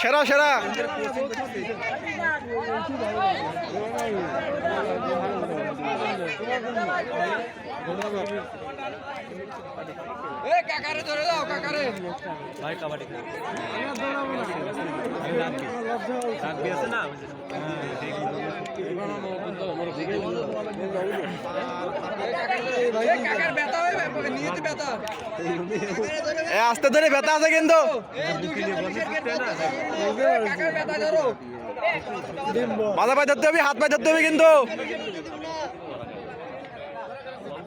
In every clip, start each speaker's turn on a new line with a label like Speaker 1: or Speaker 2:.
Speaker 1: সেরা সেরা।
Speaker 2: কাকারে ধরে দাও কাকারে।
Speaker 3: ভাই কাবাডি খেলে। আমি রাখবি। রাখবি আছে না
Speaker 2: কাকার ব্যথা হবে নিতে ব্যথা
Speaker 1: এ আস্তে ধরে ব্যথা আছে কিন্তু। মাথা পায়ে ধরতে হবে হাত পায়ে ধরতে হবে কিন্তু।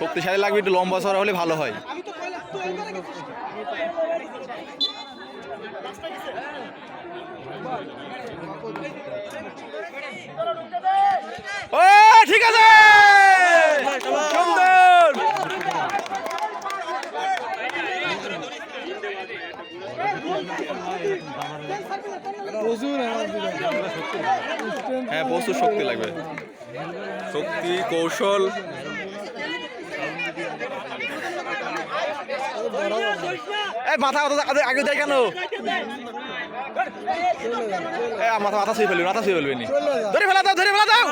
Speaker 1: শক্তিশালী লাগবে একটু লম্বা চড়া হলে ভালো হয়। ও ঠিক আছে! সুন্দর হ্যাঁ প্রচুর শক্তি লাগবে। শক্তি কৌশল এই মাথা আগে- আগে যায় কেন? মাথা মাথা ছুঁয়ে ফেলবি মাথা ছুঁয়ে ফেলবি ধরে ফেলা দাও ধরে ফেলা দাও।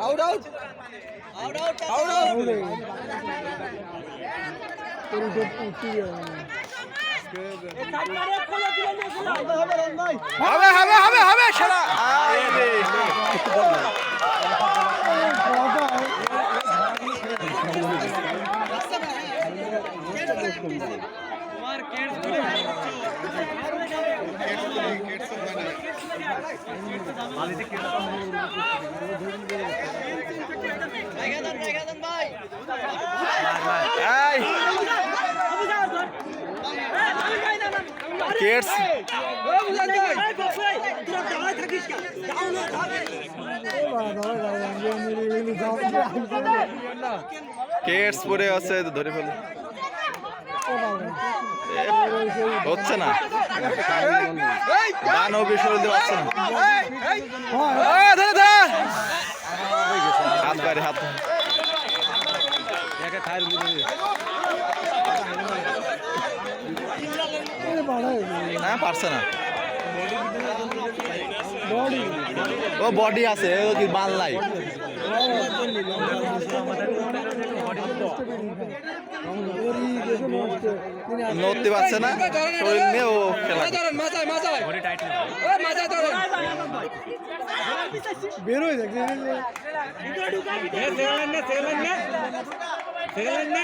Speaker 2: আউট আউট আউট আউট
Speaker 1: হবে হবে হবে হবে সেরা আরে কিডস কিডস পরে আছে ধরে ফেল। হচ্ছে না। দান হবে দিয়ে পাচ্ছে না। হাত বাইরে, হাত
Speaker 3: একা খায়ের মধ্যে
Speaker 1: হ্যাঁ পারছে না ও বডি আছে ও কি বাল নাই নড়তে পারছে না শরীর নিয়ে ও খেলা
Speaker 2: মাথায়
Speaker 3: বডি না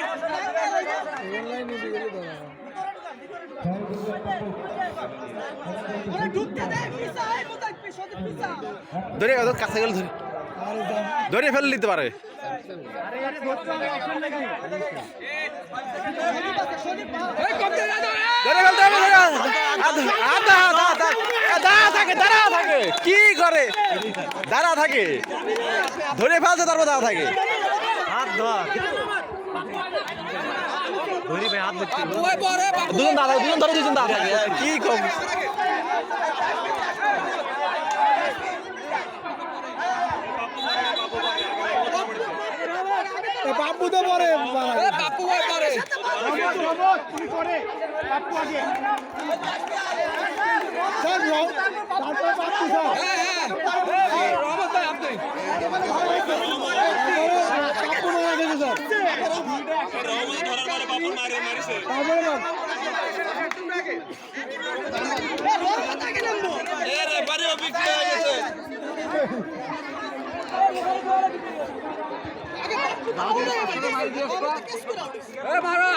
Speaker 1: ধরে ওদের কাছে গেলে ধরে। ধরে ফেলে নিতে পারে। কি করে? দাঁড়া থাকে। ধরে ফেলছে, তারপর দাঁড়া থাকে।
Speaker 3: হাত ধর ধরি ভাই হাত ধরছি
Speaker 2: বাপু
Speaker 1: দুজন দাঁড়া দুজন ধরে দুজন থাকে কি কম?
Speaker 4: বাবু তো পরে
Speaker 2: বাপু পরে
Speaker 4: তারপরে বাপু স্যার
Speaker 2: হ্যাঁ হ্যাঁ রহমত ভাই আপনি
Speaker 4: বাপু মারা গেছে স্যার তারপরে বাপ
Speaker 2: এ মারো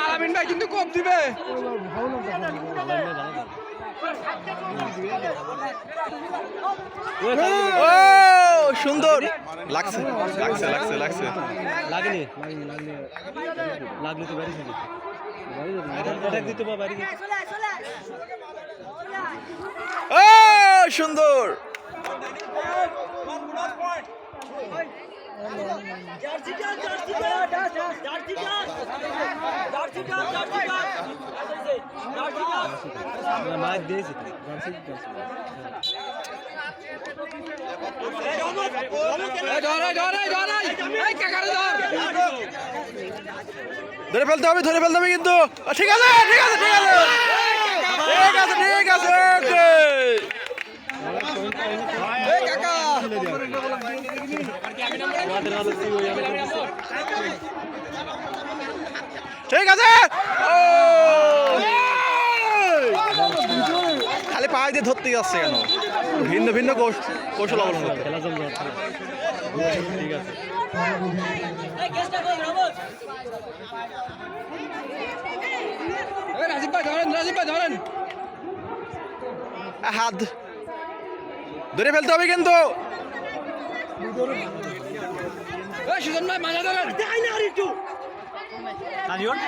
Speaker 2: আলামিন ভাই কিন্তু কম দিবে।
Speaker 1: ও সুন্দর। লাগছে লাগছে লাগছে লাগছে।
Speaker 3: লাগেনি? লাগলে তো বাড়ি এটা দিতে বাড়ি।
Speaker 1: ও সুন্দর।
Speaker 2: ধর
Speaker 1: ফেলতে হবে, ধরে ফেলতে হবে কিন্তু। ঠিক আছে ঠিক আছে ঠিক আছে ঠিক আছে ঠিক আছে ওকে
Speaker 2: এই কাকা
Speaker 3: আমাদের মাঝে কি ওই আমি করতেছি?
Speaker 1: ঠিক আছে? খালি পায়ে দিয়ে ধরতে যাচ্ছে কেন? ভিন্ন ভিন্ন কৌশল অবলম্বন করতে
Speaker 3: ঠিক আছে
Speaker 2: রাজীব রাজীব
Speaker 1: হাত ধরে ফেলতে হবে কিন্তু।
Speaker 2: এই সুজন ভাই ধরেন
Speaker 3: হ্যাঁ তানিওরটা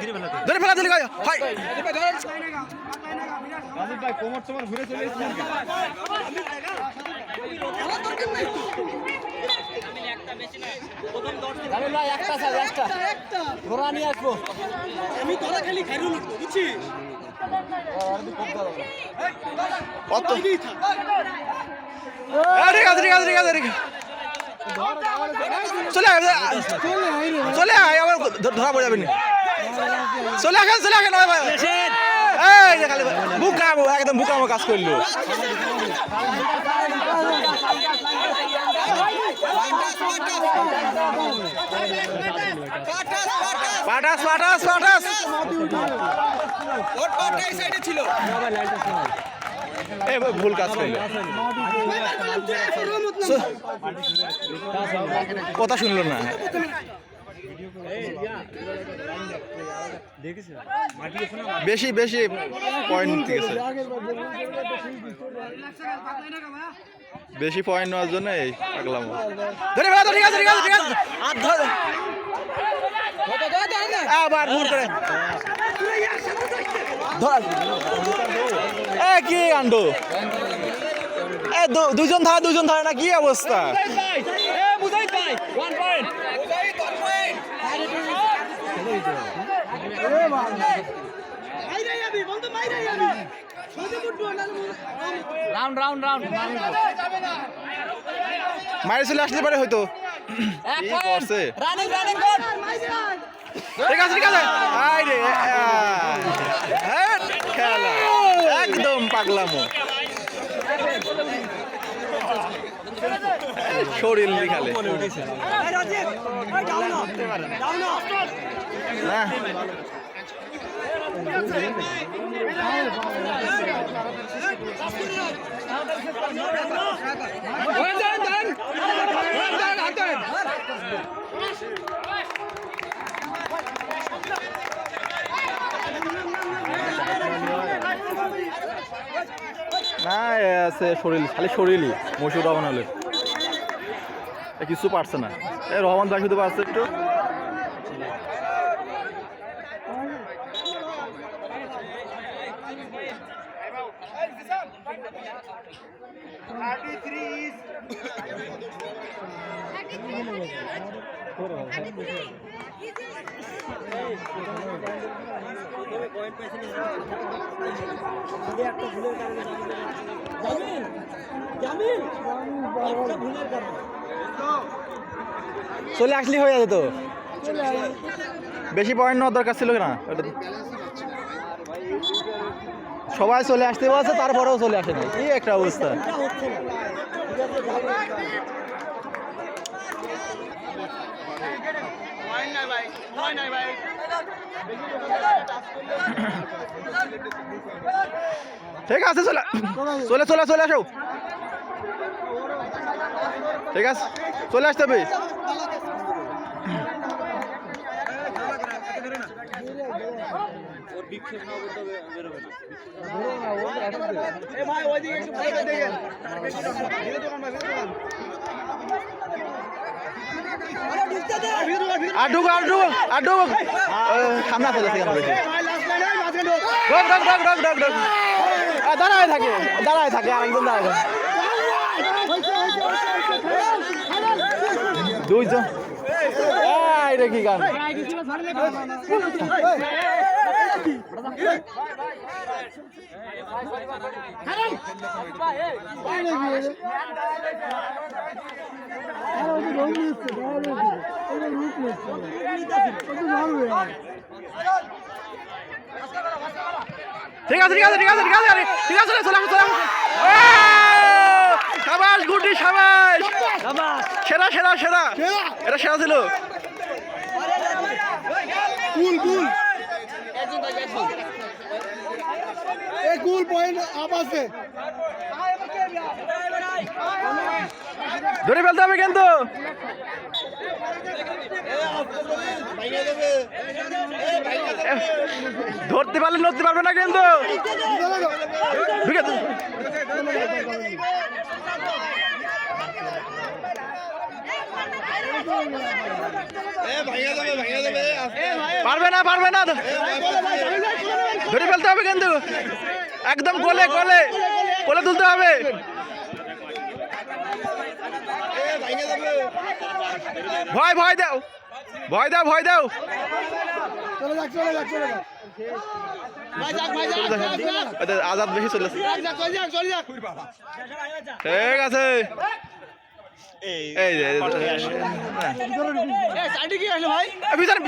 Speaker 3: গিরে ফেলাতে
Speaker 1: ধরে ফেলা দিলে হয়
Speaker 2: রাজীব ভাই
Speaker 1: ঠিক আছে ঠিক আছে ঠিক আছে ঠিক আছে চলে আয় চলে আয়, আবার ধরা পড়ে যাবেন চলে আসেন চলে আসেন এই বুকামো একদম বুকামো কাজ করল। পাটাস পাটাস পাটাস।
Speaker 2: ছিল।
Speaker 1: ভুল কাজ করল। কথা শুনলো না। বেশি বেশি পয়েন্ট নিতে গেছে। বেশি পয়েন্ট নেওয়ার জন্য এই পাগলাম। ধরে ফেলা তো ঠিক আছে ঠিক আছে ঠিক আছে। আর ধর। আবার ভুল করে। ধর। কি কাণ্ড? এ দুজন ধরে দুজন ধরে না কি অবস্থা?
Speaker 2: রাউন্ড রাউন্ড রাউন্ড
Speaker 1: মায়ের চলে আসতে পারে হয়তো।
Speaker 2: রানিং রানিং
Speaker 1: ঠিক আছে ঠিক আছে। আই রে পাগলামো। শরীর লিখালে না।
Speaker 2: হাত ধরেন
Speaker 1: না এ আছে শরীর, খালি শরীরই মসুর রহমান হলে। কিছু পারছে না। এ রহমান ভাই শুধু পারছে একটু। চলে আসলি হয়ে যেত বেশি পয়েন্ট নেওয়ার দরকার ছিল না সবাই চলে আসতে বলছে, তারপরেও চলে আসে না কি একটা অবস্থা। ঠিক আছে চলে চলে চলে চলে আসো। ঠিক আছে চলে আসতে হবে। আর ঢুকো আর ঢুকো আর ঢুকো সামনে কেন বেশি ঢোক ঢোক ঢোক ঢোক ঢোক ঢোক দাঁড়ায় থাকে দাঁড়ায় থাকে একদম দাঁড়ায় থাকে। দুইজন। রে, কি গান। ঠিক আছে ঠিক আছে ঠিক আছে ঠিক আছে ঠিক আছে চলে আসো, চলে! সাবাস গুটি সাবাস। সেরা সেরা সেরা। এটা সেরা ছিল।
Speaker 4: কুল কুল এই পয়েন্ট আপ
Speaker 1: ধরে ফেলতে হবে কিন্তু। ধরতে পারলে নড়তে পারবে না কিন্তু। পারবে না পারবে না। ধরে ফেলতে হবে কিন্তু। একদম কোলে কোলে। কোলে তুলতে হবে। ভয় ভয় দাও। ভয় দাও ভয় দাও।
Speaker 4: চলে যাক চলে যাক চলে যাক।
Speaker 1: আজাদ বেশি চলেছে
Speaker 4: চলে
Speaker 1: ঠিক আছে। এই ভিতরে।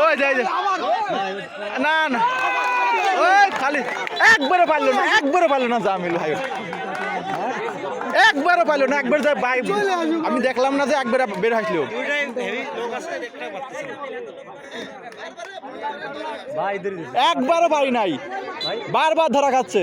Speaker 1: ওই না না। খালি একবারও পারল না একবারও পারল না জামিল ভাই। একবারও পারল না একবার যা বাই আমি দেখলাম না যে একবার বের
Speaker 3: দিছে
Speaker 1: একবারও পারি নাই। বারবার ধরা খাচ্ছে।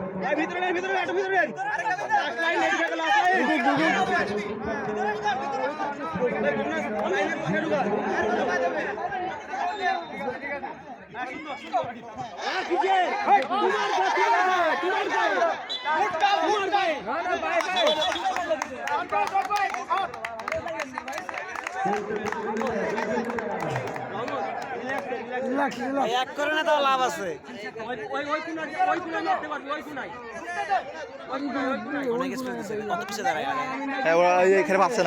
Speaker 3: ভিতরে ভিতরে একটু ভিতরে
Speaker 2: Thank you.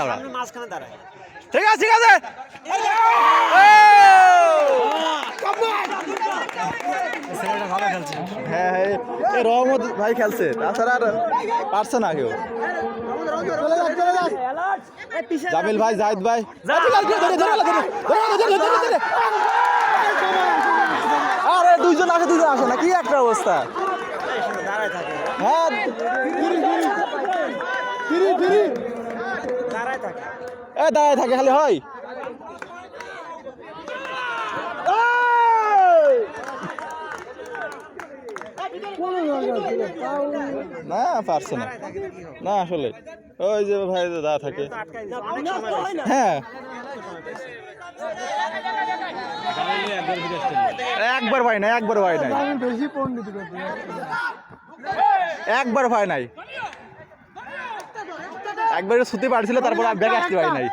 Speaker 2: না
Speaker 1: ঠিক আছে ঠিক আছে
Speaker 3: ভালো
Speaker 1: ভাই খেলছে তাছাড়া পারছে না কেউ ভাই জাহিদ ভাই ধরে ধরে ধরে ধরে ধরে ধরে ধরে আরে দুইজন আসে দুইজন আসে না কি একটা অবস্থা? হ্যাঁ এ দাঁড়ায় থাকে খালি হয়। না পারছে না। না আসলে। ওই যে ভাই দাঁড়া থাকে। হ্যাঁ।
Speaker 3: একবার
Speaker 1: ভাই নাই একবার ভাই নাই একবার ভাই নাই একবার ছুটি পারছিল তারপর আর ব্যাগ আসতে ভাই নাই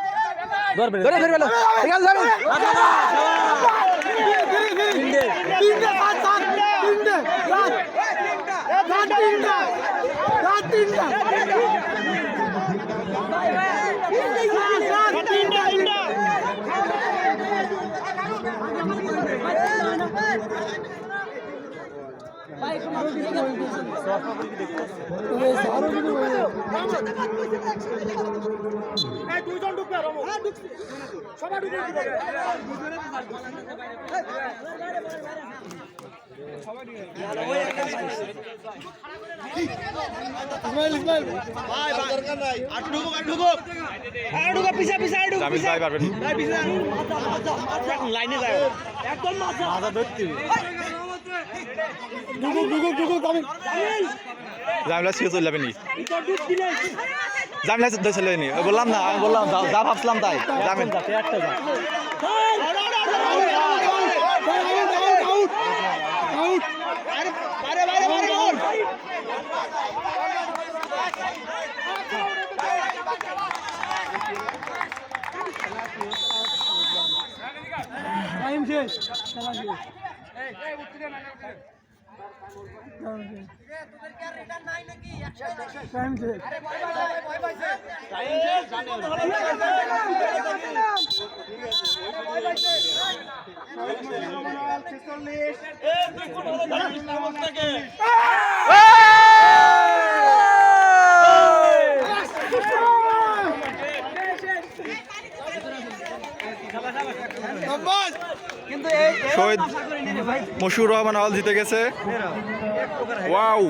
Speaker 1: দুইজন ঢুকবে সবাই ঢুকবে ইসমাইল ইসমাইল
Speaker 4: ভাই ভাই দরকার নাই আট ঢুকো আট ঢুকো আট ঢুকো পিছে পিছে
Speaker 3: আট ঢুকো
Speaker 1: পিছে ভাই পারবেন ভাই পিছে লাইনে যায় একদম মাথা মাথা ধরতে
Speaker 3: ঢুকুক ঢুকুক ঢুকুক আমি
Speaker 1: জামিলা ছিঁড়ে চলে জামিলা চলে ওই বললাম না আমি বললাম যা- যা ভাবছিলাম তাই। জামিল।
Speaker 3: আউট আউট টাইম শেষ খেলা শেষ।
Speaker 1: শহীদ মশুর রহমান হল জিতে গেছে। ওয়াও।